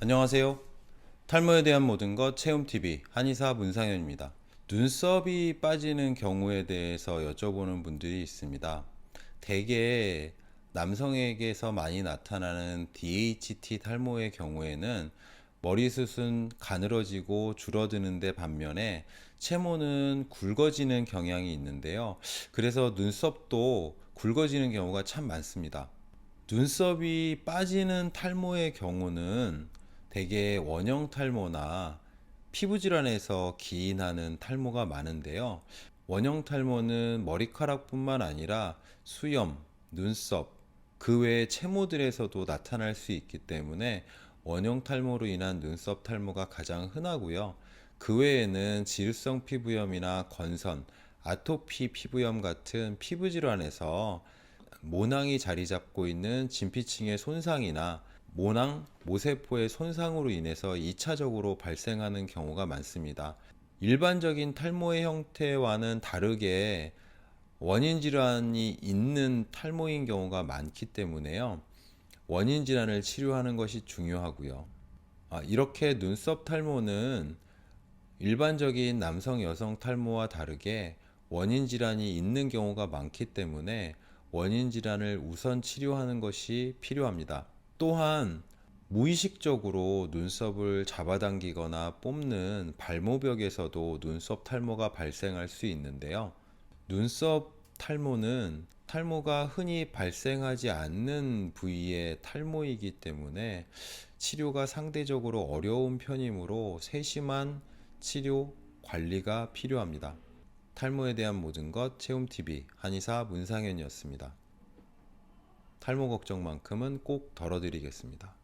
안녕하세요. 탈모에 대한 모든 것 체험TV 한의사 문상현입니다. 눈썹이 빠지는 경우에 대해서 여쭤보는 분들이 있습니다. 대개 남성에게서 많이 나타나는 DHT 탈모의 경우에는 머리숱은 가늘어지고 줄어드는데 반면에 채모는 굵어지는 경향이 있는데요. 그래서 눈썹도 굵어지는 경우가 참 많습니다. 눈썹이 빠지는 탈모의 경우는 대개 원형 탈모나 피부 질환에서 기인하는 탈모가 많은데요. 원형 탈모는 머리카락뿐만 아니라 수염, 눈썹, 그 외의 채모들에서도 나타날 수 있기 때문에 원형 탈모로 인한 눈썹 탈모가 가장 흔하고요. 그 외에는 지루성 피부염이나 건선, 아토피 피부염 같은 피부 질환에서 모낭이 자리 잡고 있는 진피층의 손상이나 모낭, 모세포의 손상으로 인해서 2차적으로 발생하는 경우가 많습니다. 일반적인 탈모의 형태와는 다르게 원인 질환이 있는 탈모인 경우가 많기 때문에요. 원인 질환을 치료하는 것이 중요하고요. 아, 이렇게 눈썹 탈모는 일반적인 남성 여성 탈모와 다르게 원인 질환이 있는 경우가 많기 때문에 원인 질환을 우선 치료하는 것이 필요합니다. 또한 무의식적으로 눈썹을 잡아당기거나 뽑는 발모벽에서도 눈썹 탈모가 발생할 수 있는데요. 눈썹 탈모는 탈모가 흔히 발생하지 않는 부위의 탈모이기 때문에 치료가 상대적으로 어려운 편이므로 세심한 치료 관리가 필요합니다. 탈모에 대한 모든 것 체험TV 한의사 문상현이었습니다. 탈모 걱정만큼은 꼭 덜어드리겠습니다.